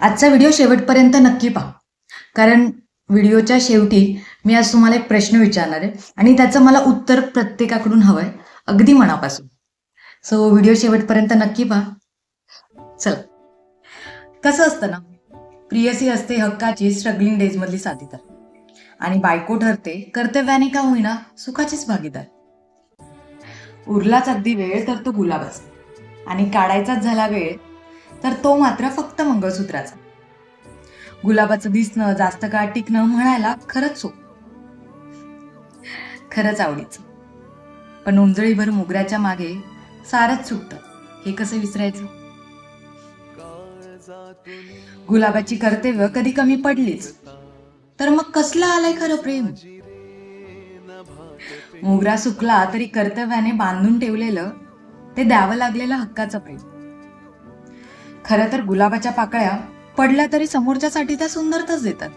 आजचा व्हिडिओ शेवटपर्यंत नक्की पहा. कारण व्हिडिओच्या शेवटी मी आज तुम्हाला एक प्रश्न विचारणार आहे आणि त्याचं मला उत्तर प्रत्येकाकडून हवं आहे अगदी मनापासून. सो व्हिडिओ शेवटपर्यंत नक्की पहा. चला. कसं असतं ना प्रियसी असते हक्काची स्ट्रगलिंग डेज मधली साथीदार. आणि बायको ठरते कर्तव्याने का होईना सुखाचीच भागीदार. उरलाच अगदी वेळ तर तो गुलाबच. आणि काढायचाच झाला वेळ तर तो मात्र फक्त मंगळसूत्राचा. गुलाबाचं दिसणं जास्त काळ टिकणं म्हणायला खरंच सोप. खरंच आवडीचं. पण उंजळीभर मोगऱ्याच्या मागे सारच सुटतं. हे कसं विसरायचं? गुलाबाची कर्तव्य कधी कमी पडलीच. तर मग कसलं आलंय खरं प्रेम? मोगरा सुकला तरी कर्तव्याने बांधून ठेवलेलं ते द्यावं लागलेलं हक्काचं प्रेम. खरं तर गुलाबाच्या पाकळ्या पडल्या तरी समोरच्यासाठी त्या सुंदरताच देतात.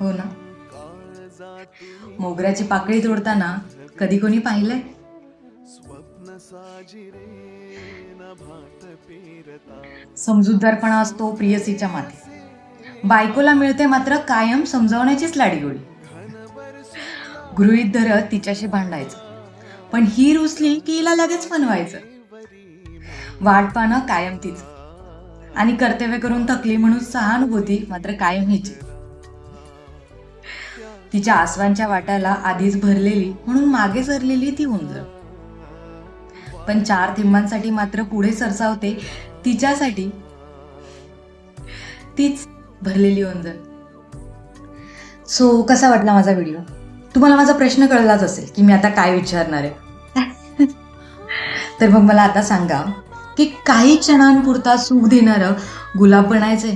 हो ना? मोगऱ्याची पाकळी तोडताना कधी कोणी पाहिलंय? समजूतदारपणा असतो प्रियसीच्या माथे. बायकोला मिळते मात्र कायम समजावण्याचीच लाडीगोडी. गृहित धरत तिच्याशी भांडायचं. पण ही रुसली की हिला लगेच बनवायचं वाट पाहणं कायम तिचं. आणि कर्तव्य करून थकली म्हणून सहानुभूती मात्र कायम हिची तिच्या आसवांच्या वाट्याला आधीच भरलेली म्हणून मागे सरलेली ती उंजळ पण चार थिंबांसाठी मात्र पुढे सरसावते तिच्यासाठी तीच भरलेली उंजळ सो कसा वाटला माझा व्हिडिओ तुम्हाला माझा प्रश्न कळलाच असेल की मी आता काय विचारणार आहे. तर मग मला आता सांगा की काही क्षणांपुरता सुख देणारं गुलाब बनायचंय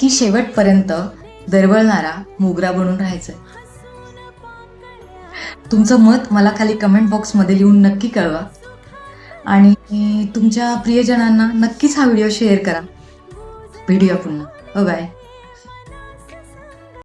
की शेवटपर्यंत दरवळणारा मोगरा बनून राहायचंय तुमचं मत मला खाली कमेंट बॉक्समध्ये लिहून नक्की कळवा. आणि तुमच्या प्रियजनांना नक्कीच हा व्हिडिओ शेअर करा. भेटूया पुन्हा. बाय